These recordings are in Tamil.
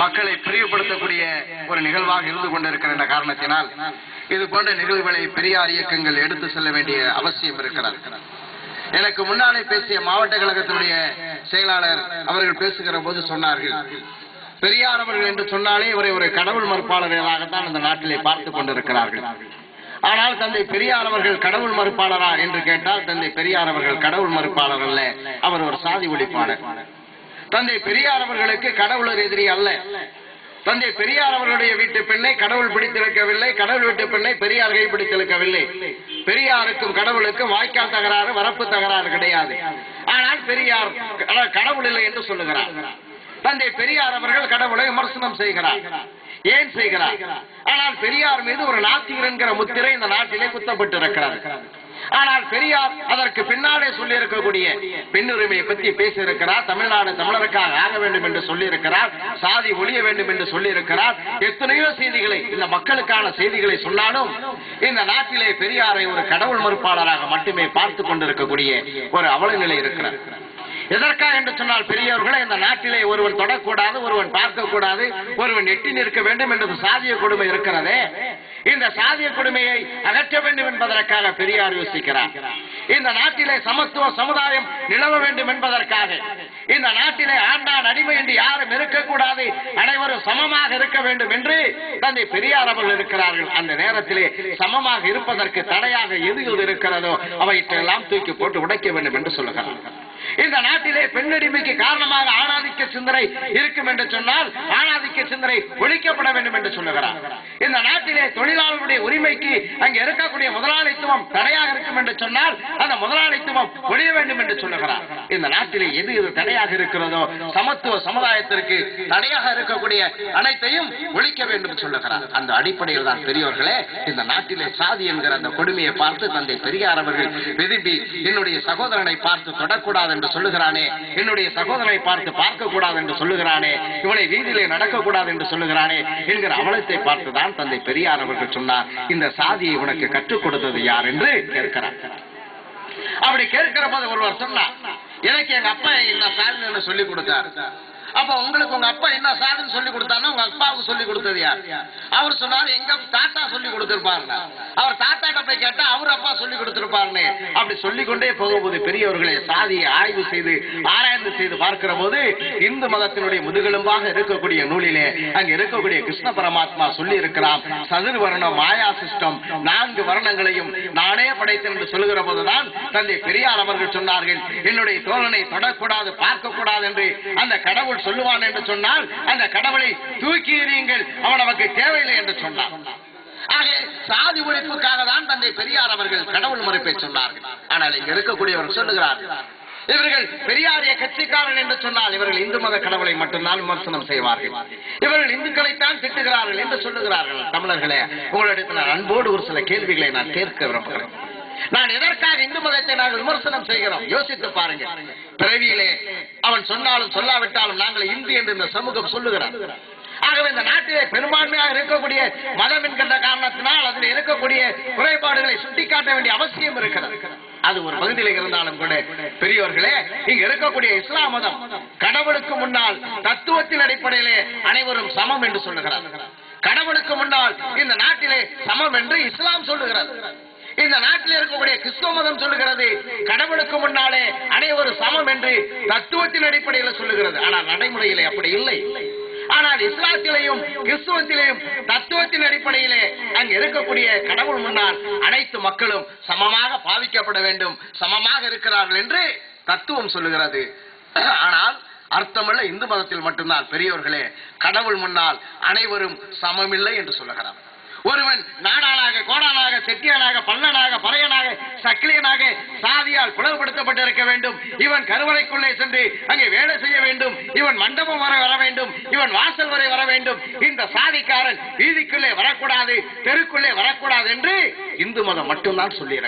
மக்களை பிரிவுபடுத்தக்கூடிய ஒரு நிகழ்வாக இருந்து கொண்டிருக்கிற காரணத்தினால் இது போன்ற நிகழ்வுகளை பெரியார் இயக்கங்கள் எடுத்து செல்ல வேண்டிய அவசியம் இருக்கிறார் எனக்கு முன்னாலே பேசிய மாவட்ட கழகத்தினுடைய செயலாளர் அவர்கள் பேசுகிற போது சொன்னார்கள் பெரியார் அவர்கள் என்று சொன்னாலே இவரை ஒரு கடவுள் மறுப்பாளர்களாகத்தான் இந்த நாட்டிலே பார்த்துக் கொண்டிருக்கிறார்கள். ஆனால் தந்தை பெரியார் அவர்கள் கடவுள் மறுப்பாளரா? என்று கேட்டால் தந்தை பெரியார் அவர்கள் கடவுள் மறுப்பாளர் அல்ல அவர் ஒரு சாதி ஒழிப்பாளர். தந்தை பெரியார் அவர்களுக்கு கடவுளர் எதிரி அல்ல. தந்தை பெரியார் அவர்களுடைய வீட்டு பெண்ணை கடவுள் பிடித்திருக்கவில்லை கடவுள் வீட்டு பெண்ணை பெரியார் கைப்பிடித்திருக்கவில்லை பெரியாருக்கும் கடவுளுக்கும் வாய்க்கால் தகராறு வரப்பு தகராறு கிடையாது. ஆனால் பெரியார் கடவுள் இல்லை என்று சொல்லுகிறார். தந்தை பெரியார் அவர்கள் கடவுளை விமர்சனம் செய்கிறார். ஏன் செய்கிறார்? ஆனால் பெரியார் மீது ஒரு நாத்திகர் என்கிற முத்திரை இந்த நாட்டிலே குத்தப்பட்டு ஆனால் பெரியார் அதற்கு பின்னாலே சொல்லி இருக்கக்கூடிய பெண்ணுரிமையை பற்றி பேசியிருக்கிறார். தமிழ்நாடு தமிழருக்காக ஆக வேண்டும் என்று சொல்லி இருக்கிறார் சாதி ஒழிய வேண்டும் என்று சொல்லி இருக்கிறார் எத்தனையோ செய்திகளை இந்த மக்களுக்கான செய்திகளை சொன்னாலும் இந்த நாட்டிலே பெரியாரை ஒரு கடவுள் மறுப்பாளராக மட்டுமே பார்த்து கொண்டிருக்கக்கூடிய ஒரு அவல நிலை இருக்கிறார் எதற்காக என்று சொன்னால் பெரியவர்களை இந்த நாட்டிலே ஒருவன் தொடக்கூடாது ஒருவன் பார்க்க கூடாது ஒருவன் எட்டி நிற்க வேண்டும் என்று சாதிய கொடுமை இருக்கிறதே. இந்த சாதிய கொடுமையை அகற்ற வேண்டும் என்பதற்காக பெரியார் யோசிக்கிறார். இந்த நாட்டிலே சமத்துவ சமுதாயம் நிலவ வேண்டும் என்பதற்காக. இந்த நாட்டிலே ஆண்டான் அடிமை என்று யாரும் இருக்கக்கூடாது. அனைவரும் சமமாக இருக்க வேண்டும் என்று தந்தை பெரியார் அவர்கள் இருக்கிறார்கள். அந்த நேரத்திலே சமமாக இருப்பதற்கு தடையாக எது எது இருக்கிறதோ அவற்றையெல்லாம் தூக்கி போட்டு உடைக்க வேண்டும் என்று சொல்லுகிறார்கள் இந்த நாட்டிலே பெண்ணடிமைக்கு காரணமாக ஆணாதிக்க சிந்தனை இருக்கும் என்று சொன்னால் ஆணாதிக்க சிந்தனை ஒழிக்கப்பட வேண்டும் என்று சொல்லுகிறார். இந்த நாட்டிலே தொழிலாளர்களுடைய உரிமைக்கு அங்கே இருக்கக்கூடிய முதலாளித்துவம் தடையாக இருக்கும் என்று சொன்னால் அந்த முதலாளித்துவம் ஒழிய வேண்டும் என்று சொல்லுகிறார். இந்த நாட்டிலே எது எது தடையாக இருக்கிறதோ சமத்துவ சமுதாயத்திற்கு தடையாக இருக்கக்கூடிய அனைத்தையும் ஒழிக்க வேண்டும் சொல்லுகிறார். அந்த அடிப்படையில் தான் பெரியவர்களே இந்த நாட்டிலே சாதி என்கிற அந்த கொடுமையை பார்த்து தந்தை பெரியார் அவர்கள் விரும்பி என்னுடைய சகோதரனை பார்த்து தொடக்கூடாது என்று சொல்லுகிறானே. என்னுடைய சகோதரனை பார்த்து பார்க்க கூடாது என்று சொல்லுகிறானே. இவனை வீதியிலே நடக்கக்கூடாது என்று சொல்லுகிறானே என்கிற அவலத்தை பார்த்துதான் தந்தை பெரியார் அவர்கள் சொன்னார். இந்த சாதியை உனக்கு கற்றுக் கொடுத்தது யார் என்று கேட்கிறார். அப்படி கேட்கிற போது ஒருவர் சொன்னார் எனக்கு எங்க அப்பா என்ன சாதின்னு சொல்லி கொடுத்தார். அப்ப உங்களுக்கு உங்க அப்பா என்ன சாதுன்னு சொல்லி கொடுத்தாருன்னா உங்க அப்பாவுக்கு சொல்லி கொடுத்தது யார்? அவர் சொன்னாரு எங்க தாத்தா சொல்லி கொடுத்திருப்பாருங்க அவர் தாத்தா கிட்ட போய் கேட்டா அவர் அப்பா சொல்லி கொடுத்திருப்பாருன்னு. அப்படி சொல்லிக்கொண்டே போகும்போது பெரியவர்களை சாதியை ஆய்வு செய்து ஆராய்ந்து செய்து பார்க்கிற போது இந்து மதத்தினுடைய முதுகெலும்பாக இருக்கக்கூடிய நூலிலே அங்க இருக்கக்கூடிய கிருஷ்ண பரமாத்மா சொல்லி இருக்கிறார் சதுர் வர்ணம் மாயா சிஸ்டம் நான்கு வர்ணங்களையும் நானே படைத்தேன் என்று சொல்லுகிற போதுதான் தந்தை பெரியார் அவர்கள் சொன்னார்கள் என்னுடைய தோழனை தொடக்கூடாது பார்க்கக்கூடாது என்று அந்த கடவுள் சொல்லுவான் என்று சொன்னால் அந்த கடவுளை தூக்கி எறியுங்கள். அவன் நமக்கு தேவையில்லை என்று சொன்னான். ஆக சாதி ஒழிப்புக்காக தான் தந்தை பெரியார் அவர்கள் கடவுள் மறுப்பை சொன்னார்கள். ஆனால் இங்க இருக்கக்கூடியவர் சொல்லுகிறார் இவர்கள் பெரியாரிய கட்சிக்காரன் என்று சொன்னால் இவர்கள் இந்து மத கடவுளை மட்டும்தான் விமர்சனம் செய்வார்கள். இவர்கள் இந்துக்களைத்தான் திட்டுகிறார்கள் என்று சொல்லுகிறார்கள். தமிழர்களே உங்களிடத்தில் அன்போடு ஒரு சில கேள்விகளை நான் கேட்க விரும்புகிறேன். நான் எதற்காக இந்து மதத்தை நாங்கள் விமர்சனம் செய்கிறோம்? யோசித்து பாருங்க. பிறவியிலே அவன் சொன்னாலும் சொல்லாவிட்டாலும் நாங்கள் இந்து என்று இந்த சமூகம் சொல்லுகிறார். ஆகவே இந்த நாட்டிலே பெரும்பான்மையாக இருக்கக்கூடிய மதம் என்கின்ற காரணத்தினால் அதில் இருக்கக்கூடிய குறைபாடுகளை சுட்டிக்காட்ட வேண்டிய அவசியம் இருக்கிறது. அது ஒரு பகுதியில் இருந்தாலும் கூட பெரியவர்களே இங்க இருக்கக்கூடிய இஸ்லாம் மதம் கடவுளுக்கு முன்னால் தத்துவத்தின் அடிப்படையிலே அனைவரும் சமம் என்று சொல்லுகிறார். கடவுளுக்கு முன்னால் இந்த நாட்டிலே சமம் என்று இஸ்லாம் சொல்லுகிறது இந்த நாட்டில் இருக்கக்கூடிய கிறிஸ்துவ மதம் சொல்லுகிறது கடவுளுக்கு முன்னாலே அனைவரும் சமம் என்று தத்துவத்தின் அடிப்படையில் சொல்லுகிறது. ஆனால் நடைமுறையிலே அப்படி இல்லை. ஆனால் இஸ்லாத்திலேயும் கிறிஸ்துவத்திலேயும் தத்துவத்தின் அடிப்படையிலே அங்கு இருக்கக்கூடிய கடவுள் முன்னால் அனைத்து மக்களும் சமமாக பாவிக்கப்பட வேண்டும் சமமாக இருக்கிறார்கள் என்று தத்துவம் சொல்லுகிறது. ஆனால் அர்த்தமல்ல இந்து மதத்தில் மட்டும்தான். பெரியவர்களே கடவுள் முன்னால் அனைவரும் சமமில்லை என்று சொல்லுகிறார் ஒருவன் நாடாளாக கோடாளாக செட்டியாளாக பல்லனாக பறையனாக சக்கிலியனாக சாதியால் பிளவுபடுத்தப்பட்டிருக்க வேண்டும். இவன் கருவறைக்குள்ளே சென்று அங்கே வேலை செய்ய வேண்டும். இவன் மண்டபம் வரை வர வேண்டும். இவன் வாசல் வரை வர வேண்டும். இந்த சாதிக்காரன் வீதிக்குள்ளே வரக்கூடாது தெருக்குள்ளே வரக்கூடாது என்று இந்து மதம் மட்டும்தான் சொல்லி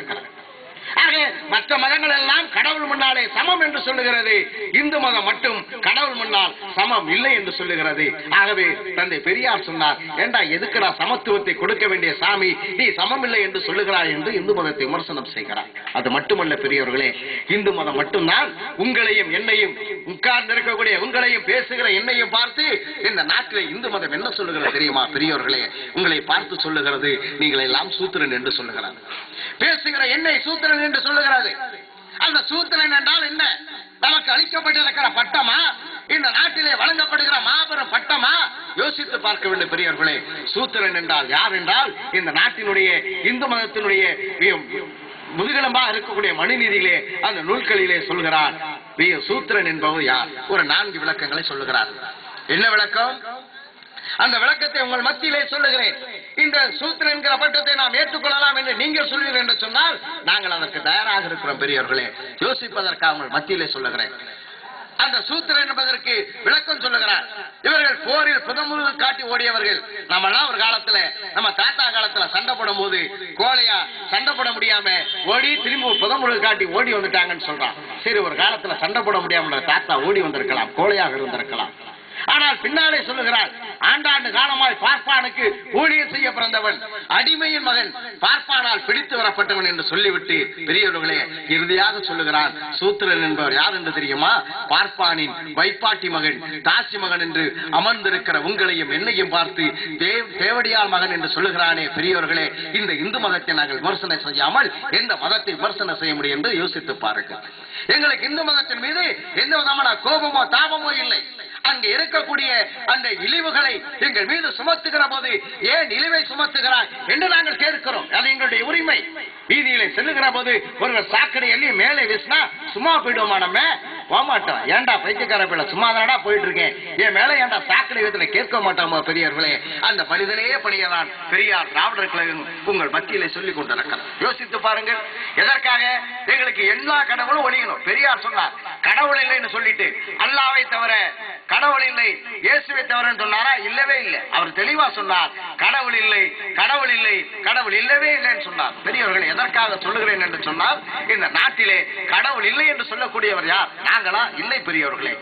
ஆக மற்ற மதங்கள் எல்லாம் கடவுள் முன்னாலே சமம் என்று சொல்லுகிறது. இந்து மதம் மட்டும் கடவுள் முன்னால் சமம் இல்லை என்று சொல்லுகிறது. ஆகவே தந்தை பெரியார் சொன்னார் ஏண்டா எதுக்குடா சமத்துவத்தை கொடுக்க வேண்டிய சாமி? நீ சமம் இல்லை என்று சொல்லுகிறாய் என்று இந்து மதத்தை விமர்சனம் செய்கிறார். அது மட்டுமல்ல பெரியவர்களே இந்து மதம் மட்டும்தான் உங்களையும் என்னையும் உட்கார்ந்து இருக்கக்கூடிய உங்களையும் பேசுகிற என்னையும் பார்த்து இந்த நாட்டில் இந்து மதம் என்ன சொல்லுகிறது தெரியுமா பெரியவர்களே உங்களை பார்த்து சொல்லுகிறது நீங்கள் எல்லாம் சூத்திரன் என்று சொல்லுகிறார். பேசுகிற என்னை சூத்திரன் என்று சொல்லுகிறது. அந்த சூத்திரன் என்றால் என்ன? நமக்கு அளிக்கப்பட்டிருக்கிற பட்டமா? இந்த நாட்டிலே வழங்கப்படுகிற மாபெரும் பட்டமா? யோசித்து பார்க்க வேண்டும் பெரியவர்களே சூத்திரன் என்றால் யார் என்றால் இந்த நாட்டினுடைய இந்து மதத்தினுடைய முதுகெலும்பாக இருக்கக்கூடிய மனுநீதியிலே அந்த நூல்களிலே சொல்கிறார். சூத்திரன் என்பவர் யார்? ஒரு நான்கு விளக்கங்களை சொல்லுகிறார். என்ன விளக்கம்? அந்த விளக்கத்தை உங்கள் மத்தியிலே சொல்லுகிறேன். இந்த சூத்திரம் என்கிற பட்டத்தை நாம் ஏற்றுக்கொள்ளலாம் என்று நீங்கள் சொல்வீர்கள் என்று சொன்னால் நாங்கள் அதற்கு தயாராக இருக்கிறோம் பெரியவர்களே யோசிப்பதற்காக உங்கள் மத்தியிலே சொல்லுகிறேன். அந்த சூத்திரன் என்பதற்கு விளக்கம் சொல்லுகிறார். இவர்கள் போரில் புதமுருகு காட்டி ஓடியவர்கள். நம்ம எல்லாம் ஒரு காலத்துல நம்ம தாத்தா காலத்துல சண்டை போடும் போது கோழையா சண்டை போட முடியாம ஓடி திரும்ப புதமுருகு காட்டி ஓடி வந்துட்டாங்கன்னு சொல்றான். சரி ஒரு காலத்துல சண்டை போட முடியாம தாத்தா ஓடி வந்திருக்கலாம் கோழையாக இருந்திருக்கலாம். ஆனால் பின்னாலே சொல்லுகிறார் ஆண்டாண்டு காலமாய் பார்ப்பானுக்கு ஊழியர் செய்ய பிறந்தவன் அடிமையின் மகன் பார்ப்பானால் பிடித்து வரப்பட்டவன் என்று சொல்லிவிட்டு பெரியவர்களே இறுதியாக சொல்லுகிறான் சூத்திரன் என்பவர் யார் என்று தெரியுமா? பார்ப்பானின் வைப்பாட்டி மகன் தாசி மகன் என்று அமர்ந்திருக்கிற உங்களையும் என்னையும் பார்த்து தேவ் மகன் என்று சொல்லுகிறானே பெரியவர்களே இந்த இந்து மதத்தை நாங்கள் விமர்சனம் செய்யாமல் எந்த மதத்தை விமர்சனம் செய்ய முடியும் என்று யோசித்து பாருங்கள். எங்களுக்கு இந்து மதத்தின் மீது எந்த விதமான கோபமோ தாபமோ இல்லை. அங்கு இருக்கக்கூடிய அந்த இழிவுகளை எங்கள் மீது சுமத்துகிற போது ஏன் இழிவை சுமத்துகிறார் என்று நாங்கள் கேட்கிறோம். அது எங்களுடைய உரிமை. வீதியிலே செல்லுகிற போது ஒருவர் சாக்கடை எள்ளி மேலே வீசினா சும்மா போயிடுவோமா நம்ம? போகமாட்டோம். ஏன்டா பைத்தியக்கார பிள்ளை சும்மா தானடா போயிட்டு இருக்கேன் என் மேல ஏன்டா சாக்கடை விதத்துல கேட்க மாட்டோமா பெரியவர்களே? அந்த பணிதனையே பணியதான் பெரியார் திராவிடர் கழகம் உங்கள் மத்தியிலே சொல்லிக் கொண்டிருக்கிறார். யோசித்து பாருங்கள். எதற்காக? எங்களுக்கு எல்லா கடவுளும் ஒழியணும் பெரியார் சொன்னார் கடவுள் இல்லைன்னு சொல்லிட்டு அல்லாவை தவிர கடவுள் இல்லை இயேசுவை தவிர சொன்னாரா? இல்லவே இல்லை. அவர் தெளிவா சொன்னார் கடவுள் இல்லை கடவுள் இல்லை கடவுள் இல்லவே இல்லைன்னு சொன்னார். பெரியவர்கள் எதற்காக சொல்லுகிறேன் என்று சொன்னால் இந்த நாட்டிலே கடவுள் இல்லை என்று சொல்லக்கூடியவர் யார்? நாங்களா? இல்லை பெரியவர்களே.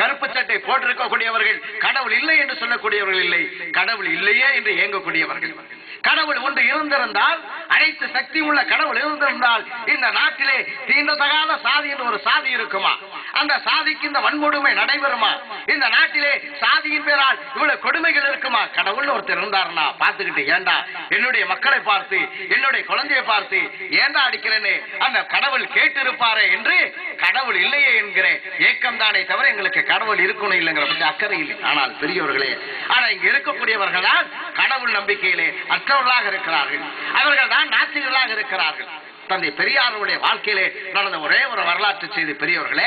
கருப்பு சட்டை போட்டிருக்கக்கூடியவர்கள் கடவுள் இல்லை என்று சொல்லக்கூடியவர்கள் இல்லை. கடவுள் இல்லையே என்று இயங்கக்கூடியவர்கள் கடவுள் ஒன்று இருந்திருந்தால் அனைத்து சக்தி உள்ள கடவுள் இருந்திருந்தால் இந்த நாட்டிலே தீண்டத்தகாத சாதி என்று ஒரு சாதி இருக்குமா? அந்த சாதிக்கு இந்த வன்கொடுமை நடைபெறுமா? இந்த நாட்டிலே சாதியின் பேரால் இவ்வளவு கொடுமைகள் இருக்குமா? கடவுள் ஒருத்தர் இருந்தாருனா பார்த்துக்கிட்டு ஏண்டா? என்னுடைய மக்களை பார்த்து என்னுடைய குழந்தையை பார்த்து ஏண்டா அடிக்கிறேன்னு அந்த கடவுள் கேட்டு இருப்பாரே என்று கடவுள் இல்லையே என்கிற ஏக்கம் தானே தவிர எங்களுக்கு கடவுள் இருக்கணும் இல்லைங்கிற பற்றி அக்கறை இல்லை. ஆனால் பெரியவர்களே ஆனா இங்க இருக்கக்கூடியவர்கள் தான் கடவுள் நம்பிக்கையிலே அற்றவர்களாக இருக்கிறார்கள். அவர்கள் தான் நாத்திகர்களாக இருக்கிறார்கள். தந்தை பெரியாருடைய வாழ்க்கையிலே நடந்த ஒரே ஒரு வரலாற்று செய்தி பெரியவர்களே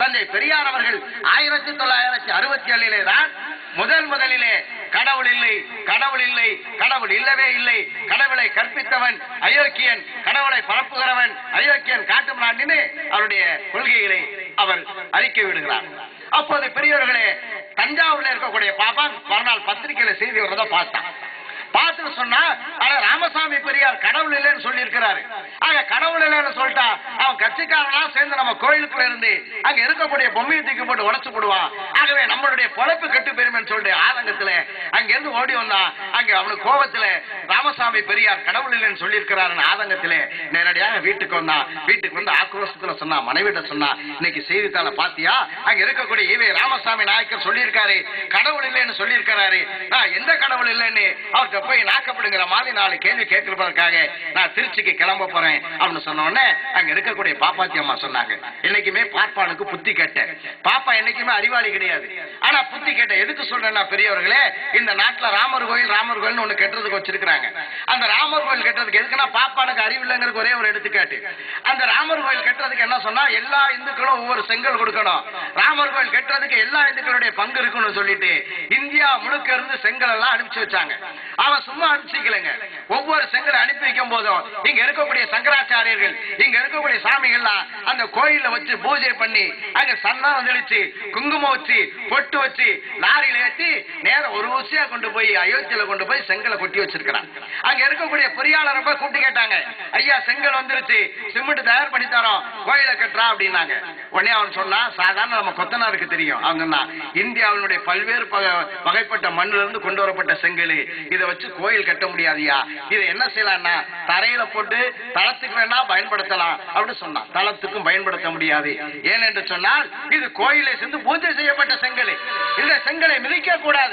தந்தை பெரியார் அவர்கள் ஆயிரத்தி தொள்ளாயிரத்தி அறுபத்தி ஏழிலே தான் முதல் முதலிலே கடவுள் இல்லை கடவுள் இல்லை கடவுள் இல்லவே இல்லை கடவுளை கற்பித்தவன் அயோக்கியன் கடவுளை பரப்புகிறவன் அயோக்கியன் காட்டும் அவருடைய கொள்கைகளை அவர் அறிக்கை விடுகிறார். அப்போது பெரியவர்களே தஞ்சாவூர்ல இருக்கக்கூடிய பாப்பா மறுநாள் பத்திரிகையில செய்தி வர்றதை பார்த்தான். பார்த்து சொன்னா ஆனா ராமசாமி பெரியார் கடவுள் இல்லைன்னு சொல்லி இருக்கிறாரு ஆக கடவுள் இல்லைன்னு சொல்லிட்டா அவன் கட்சிக்காரனா சேர்ந்து நம்ம கோயிலுக்குள்ள இருந்து அங்க இருக்கக்கூடிய பொம்மையை தூக்கி போட்டு உடச்சு போடுவான். ஆகவே நம்மளுடைய பொழப்பு கெட்டு பெருமைன்னு சொல்லிட்டு ஆதங்கத்துல அங்க இருந்து ஓடி வந்தான் அங்க அவனுக்கு கோபத்துல ராமசாமி பெரியார் கடவுள் இல்லைன்னு சொல்லி இருக்கிறாருன்னு ஆதங்கத்திலே நேரடியாக வீட்டுக்கு வந்தான் வீட்டுக்கு வந்து ஆக்ரோஷத்துல சொன்னா மனைவிட்ட சொன்னா இன்னைக்கு செய்தித்தாளை பாத்தியா? அங்க இருக்கக்கூடிய இவை ராமசாமி நாயக்கர் சொல்லியிருக்காரு கடவுள் இல்லைன்னு சொல்லியிருக்கிறாரு. நான் எந்த கடவுள் இல்லைன்னு அவர்கிட்ட போய் நாக்கப்படுங்கிற மாதிரி நாலு கேள்வி கேட்கிறதற்காக நான் திருச்சிக்கு கிளம்ப போறேன் அப்படின்னு சொன்ன உடனே அங்க இருக்கக்கூடிய பாப்பாத்தி அம்மா சொன்னாங்க. என்னைக்குமே பார்ப்பானுக்கு புத்தி கெட்ட. பாப்பா என்னைக்குமே அறிவாளி கிடையாது. ஆனா புத்தி கெட்ட. எதுக்கு சொல்றேன்னா பெரியவர்களே இந்த நாட்டுல ராமர் கோயில் ராமர் கோயில் ஒண்ணு கெட்டுறதுக்கு வச்சிருக்கிறாங்க. அந்த ராமர் ராமர் கோயில் கட்டுறதுக்கு எதுக்குன்னா பாப்பானுக்கு அறிவு இல்லைங்கிறது ஒரே ஒரு எடுத்துக்காட்டு. அந்த ராமர் கோயில் கட்டுறதுக்கு என்ன சொன்னா எல்லா இந்துக்களும் ஒவ்வொரு செங்கல் கொடுக்கணும். ராமர் கோயில் கட்டுறதுக்கு எல்லா இந்துக்களுடைய பங்கு இருக்கும்னு சொல்லிட்டு இந்தியா முழுக்க இருந்து செங்கல் எல்லாம் அனுப்பிச்சு வச்சாங்க. அவன் சும்மா அனுப்பிச்சிக்கலைங்க. ஒவ்வொரு செங்கலை அனுப்பி வைக்கும் போதும் இங்க இருக்கக்கூடிய சங்கராச்சாரியர்கள் இங்க இருக்கக்கூடிய சாமிகள்லாம் அந்த கோயில்ல வச்சு பூஜை பண்ணி அங்க சன்னானம் தெளிச்சு குங்குமம் வச்சு பொட்டு வச்சு லாரியில ஏற்றி நேரம் ஒரு ஊசியா கொண்டு போய் அயோத்தியில கொண்டு போய் செங்கலை கொட்டி வச்சிருக்கிறான். அங்க இருக்கக்கூடிய பொறியாளரை போய் கூப்பிட்டு கேட்டாங்க ஐயா செங்கல் வந்துருச்சு சிமெண்ட் தயார் பண்ணி தரோம் கோயிலை கட்டுறா அப்படின்னாங்க. உடனே அவன் சொன்னா சாதாரண நம்ம கொத்தனாருக்கு தெரியும். அவன் இந்தியாவினுடைய பல்வேறு வகைப்பட்ட மண்ணுல இருந்து கொண்டு வரப்பட்ட செங்கல் இதை வச்சு கோயில் கட்ட முடியாதியா இதை என்ன செய்யலாம்னா தரையில போட்டு தளத்துக்கு வேணா பயன்படுத்தலாம் அப்படின்னு சொன்னான். தளத்துக்கும் பயன்படுத்த முடியாது. ஏனென்று சொன்னால் இது கோயிலை சென்று பூஜை செய்யப்பட்ட செங்கல். இந்த செங்கலை மிதிக்க கூடாது.